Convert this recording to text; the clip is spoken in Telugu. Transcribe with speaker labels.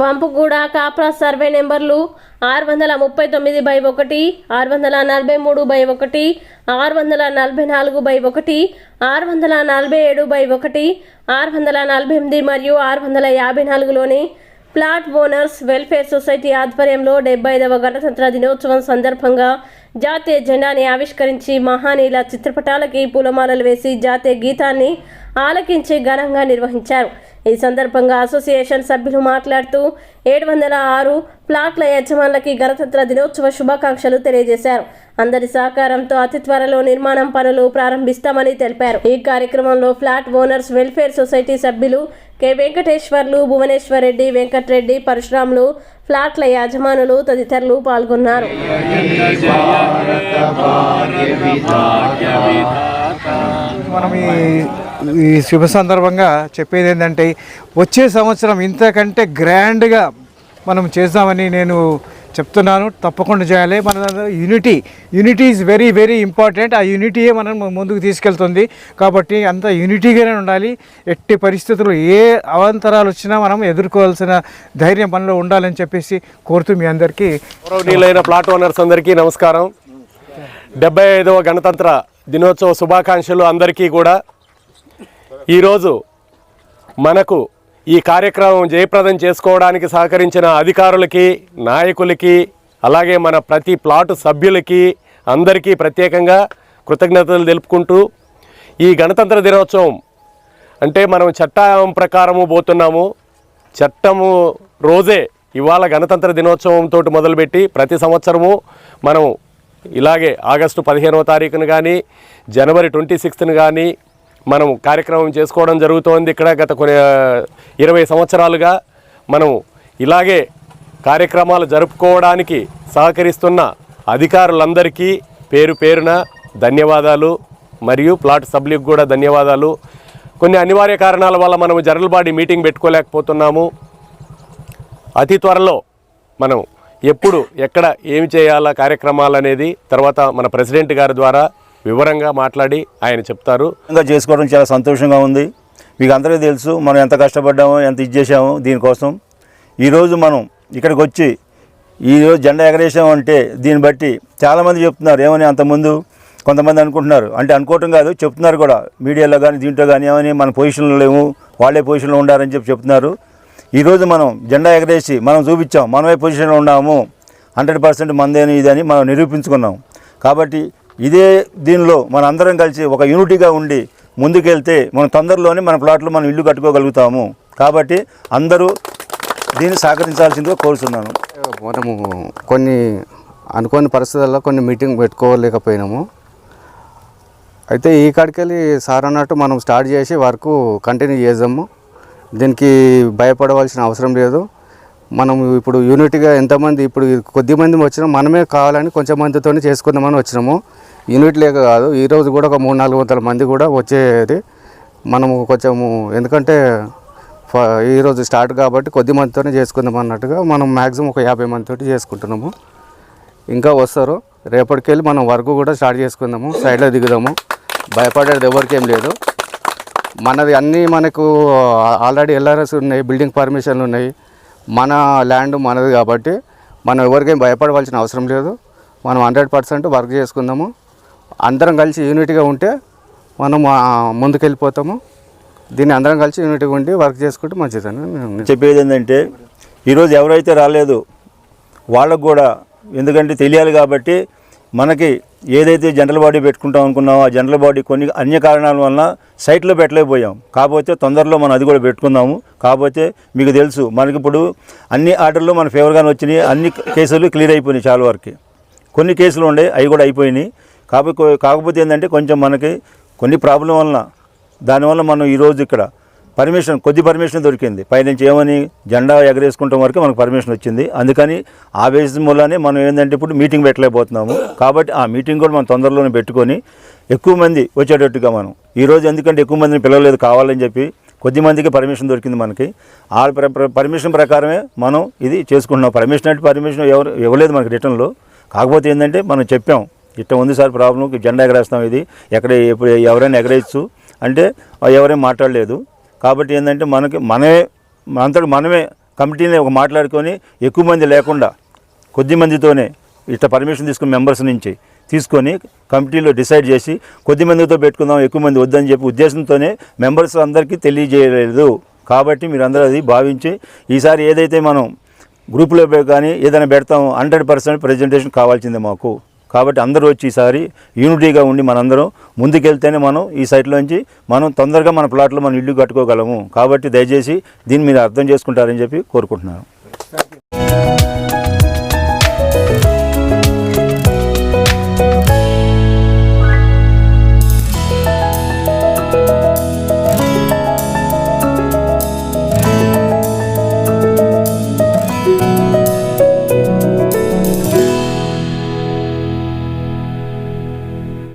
Speaker 1: వంపుగూడ కాప్రా సర్వే నెంబర్లు ఆరు వందల ముప్పై తొమ్మిది బై ఒకటి ఆరు వందల నలభై మూడు బై ఒకటి ఆరు వందల నలభై నాలుగు బై ఒకటి ఆరు వందల నలభై ఏడు బై ఒకటి ఆరు వందల నలభై ఎనిమిది మరియు ఆరు వందల యాభై నాలుగులోని ప్లాట్ ఓనర్స్ వెల్ఫేర్ సొసైటీ ఆధ్వర్యంలో డెబ్బై ఐదవ గణతంత్ర దినోత్సవం సందర్భంగా జాతీయ జెండాని ఆవిష్కరించి మహానీయుల చిత్రపటాలకి పూలమాలలు వేసి జాతీయ గీతాన్ని ఆలకించి ఘనంగా నిర్వహించారు. ఈ సందర్భంగా అసోసియేషన్ సభ్యులు మాట్లాడుతూ ఏడు వందల ఆరు ప్లాట్ల యజమానులకి గణతంత్ర దినోత్సవ శుభాకాంక్షలు తెలియజేశారు అందరి సహకారంతో అతి త్వరలో నిర్మాణం పనులు ప్రారంభిస్తామని తెలిపారు ఈ కార్యక్రమంలో ఫ్లాట్ ఓనర్స్ వెల్ఫేర్ సొసైటీ సభ్యులు కె వెంకటేశ్వర్లు భువనేశ్వర్ రెడ్డి వెంకట్రెడ్డి పరశురాములు ఫ్లాట్ల యాజమానులు తదితరులు పాల్గొన్నారు
Speaker 2: మనం ఈ ఈ శుభ సందర్భంగా చెప్పేది ఏంటంటే వచ్చే సంవత్సరం ఇంతకంటే గ్రాండ్గా మనం చేద్దామని నేను చెప్తున్నాను. తప్పకుండా చేయాలి. మన unity unity is very very important ఆ యూనిటీయే మనం ముందుకు తీసుకెళ్తుంది. కాబట్టి అంత యూనిటీగానే ఉండాలి. ఎట్టి పరిస్థితులు ఏ అవాంతరాలు వచ్చినా మనం ఎదుర్కోవాల్సిన ధైర్యం మనలో ఉండాలని చెప్పేసి కోరుతూ మీ అందరికీ
Speaker 3: గౌరవనీయులైన ప్లాట్ ఓనర్స్ అందరికీ నమస్కారం. డెబ్బై ఐదవ గణతంత్ర దినోత్సవ శుభాకాంక్షలు అందరికీ కూడా. ఈరోజు మనకు ఈ కార్యక్రమం జయప్రదం చేసుకోవడానికి సహకరించిన అధికారులకి నాయకులకి అలాగే మన ప్రతి ప్లాటు సభ్యులకి అందరికీ ప్రత్యేకంగా కృతజ్ఞతలు తెలుపుకుంటూ ఈ గణతంత్ర దినోత్సవం అంటే మనం చట్టం ప్రకారము పోతున్నాము. చట్టము రోజే ఇవాళ గణతంత్ర దినోత్సవంతో మొదలుపెట్టి ప్రతి సంవత్సరము మనం ఇలాగే ఆగస్టు పదిహేనవ తారీఖున కానీ జనవరి ట్వంటీ సిక్స్త్ని కానీ మనం కార్యక్రమం చేసుకోవడం జరుగుతోంది ఇక్కడ గత కొన్ని ఇరవై సంవత్సరాలుగా మనం ఇలాగే కార్యక్రమాలు జరుపుకోవడానికి సహకరిస్తున్న అధికారులందరికీ పేరు పేరున ధన్యవాదాలు మరియు ప్లాట్ సభ్యులకు కూడా ధన్యవాదాలు. కొన్ని అనివార్య కారణాల వల్ల మనం జనరల్ బాడీ మీటింగ్ పెట్టుకోలేకపోతున్నాము. అతి త్వరలో మనం ఎప్పుడు ఎక్కడ ఏమి చేయాలా కార్యక్రమాలు అనేది తర్వాత మన ప్రెసిడెంట్ గారి ద్వారా వివరంగా మాట్లాడి ఆయన చెప్తారు.
Speaker 4: ఇంకా చేసుకోవడం చాలా సంతోషంగా ఉంది. మీకు అందరికీ తెలుసు మనం ఎంత కష్టపడ్డామో ఎంత ఇది చేసామో దీనికోసం. ఈరోజు మనం ఇక్కడికి వచ్చి ఈరోజు జెండా ఎగరేసాం అంటే దీన్ని బట్టి చాలామంది చెప్తున్నారు ఏమని అంతకుముందు కొంతమంది అనుకుంటున్నారు. అంటే అనుకోవటం కాదు చెప్తున్నారు కూడా. మీడియాలో కానీ దీంట్లో కానీ ఏమని మన పొజిషన్లో లేము వాళ్ళే పొజిషన్లో ఉండారని చెప్పి చెప్తున్నారు. ఈరోజు మనం జెండా ఎగరేసి మనం చూపించాం మనమే పొజిషన్లో ఉన్నాము. హండ్రెడ్ పర్సెంట్ మందేని ఇదని మనం నిరూపించుకున్నాం. కాబట్టి ఇదే దీనిలో మనందరం కలిసి ఒక యూనిటీగా ఉండి ముందుకెళ్తే మనం తొందరలోనే మన ప్లాట్లు మనం ఇల్లు కట్టుకోగలుగుతాము. కాబట్టి అందరూ దీన్ని సహకరించాల్సిందిగా కోరుతున్నాను
Speaker 5: మనము కొన్ని అనుకోని పరిస్థితుల్లో కొన్ని మీటింగ్ పెట్టుకోలేకపోయినాము. అయితే ఈ కాడికెళ్ళి సార్ అన్నట్టు మనం స్టార్ట్ చేసి వర్క్ కంటిన్యూ చేద్దాము. దీనికి భయపడవలసిన అవసరం లేదు. మనం ఇప్పుడు యూనిట్గా ఎంతమంది ఇప్పుడు కొద్ది మంది వచ్చినాం మనమే కావాలని కొంచెం మందితో చేసుకుందామని వచ్చినాము. యూనిట్ లేక కాదు ఈరోజు కూడా ఒక మూడు నాలుగు వందల మంది కూడా వచ్చేది. మనము కొంచెము ఎందుకంటే ఫ- ఈరోజు స్టార్ట్ కాబట్టి కొద్ది మందితోనే చేసుకుందాం అన్నట్టుగా మనం మ్యాక్సిమం ఒక యాభై మందితోటి చేసుకుంటున్నాము. ఇంకా వస్తారు. రేపటికెళ్ళి మనం వర్క్ కూడా స్టార్ట్ చేసుకుందాము సైడ్లో దిగుదాము. భయపడేది ఎవరికి లేదు. మనది అన్నీ మనకు ఆల్రెడీ ఎల్ఆర్ఎస్ ఉన్నాయి బిల్డింగ్ పర్మిషన్లు ఉన్నాయి. మన ల్యాండ్ మనది కాబట్టి మనం ఎవరికేం భయపడవలసిన అవసరం లేదు. మనం హండ్రెడ్ పర్సెంట్ వర్క్ చేసుకుందాము. అందరం కలిసి యూనిట్గా ఉంటే మనం ముందుకెళ్ళిపోతాము. దీన్ని అందరం కలిసి యూనిట్గా ఉండి వర్క్ చేసుకుంటే మంచిదని నేను
Speaker 4: చెప్పేది ఏంటంటే ఈరోజు ఎవరైతే రాలేదు వాళ్ళకు కూడా ఎందుకంటే తెలియాలి కాబట్టి మనకి ఏదైతే జనరల్ బాడీ పెట్టుకుంటాం అనుకున్నామో ఆ జనరల్ బాడీ కొన్ని అన్య కారణాల వలన సైట్లో పెట్టలేకపోయాం. కాకపోతే తొందరలో మనం అది కూడా పెట్టుకుందాము కాకపోతే మీకు తెలుసు మనకి ఇప్పుడు అన్ని ఆర్డర్లు మన ఫేవర్గానే వచ్చినాయి. అన్ని కేసులు క్లియర్ అయిపోయినాయి చాలా వరకు. కొన్ని కేసులు ఉండే అవి కూడా అయిపోయినాయి. కాబట్టి కాకపోతే ఏంటంటే కొంచెం మనకి కొన్ని ప్రాబ్లం వలన దానివల్ల మనం ఈరోజు ఇక్కడ పర్మిషన్ కొద్ది పర్మిషన్ దొరికింది. పైనుంచి ఏమని జెండా ఎగరేసుకుంటాం వరకు మనకు పర్మిషన్ వచ్చింది. అందుకని ఆ బేసిస్ మూలనే మనం ఏంటంటే ఇప్పుడు మీటింగ్ పెట్టలేకపోతున్నాము. కాబట్టి ఆ మీటింగ్ కూడా మనం తొందరలోనే పెట్టుకొని ఎక్కువ మంది వచ్చేటట్టుగా మనం ఈరోజు ఎందుకంటే ఎక్కువ మందిని పిలవలేదు కావాలని చెప్పి కొద్ది మందికి పర్మిషన్ దొరికింది మనకి. ఆ పర్మిషన్ ప్రకారమే మనం ఇది చేసుకుంటున్నాం. పర్మిషన్ అంటే పర్మిషన్ ఎవరు ఇవ్వలేదు మనకి రిటర్న్లో కాకపోతే ఏంటంటే మనం చెప్పాం ఇట్ట ఉంది సార్ ప్రాబ్లం జెండా ఎగరేస్తాం ఇది. ఎక్కడ ఎప్పుడు ఎవరైనా ఎగరేయచ్చు. అంటే ఎవరేం మాట్లాడలేదు. కాబట్టి ఏంటంటే మనకి మనమే అంతటి మనమే కమిటీని ఒక మాట్లాడుకొని ఎక్కువ మంది లేకుండా కొద్ది మందితోనే ఇట్లా పర్మిషన్ తీసుకున్న మెంబర్స్ నుంచి తీసుకొని కమిటీలో డిసైడ్ చేసి కొద్ది మందితో పెట్టుకుందాం ఎక్కువ మంది వద్దని చెప్పి ఉద్దేశంతోనే మెంబర్స్ అందరికీ తెలియజేయలేదు. కాబట్టి మీరు అందరూ అది భావించి ఈసారి ఏదైతే మనం గ్రూపులో కానీ ఏదైనా పెడతాం హండ్రెడ్ పర్సెంట్ ప్రజెంటేషన్ కావాల్సిందే మాకు. కాబట్టి అందరూ వచ్చి ఈసారి యూనిటీగా ఉండి మనందరం ముందుకెళ్తేనే మనం ఈ సైట్లోంచి మనం తొందరగా మన ప్లాట్లో మనం ఇల్లు కట్టుకోగలము. కాబట్టి దయచేసి దీని మీద అర్థం చేసుకుంటారని చెప్పి కోరుకుంటున్నాను.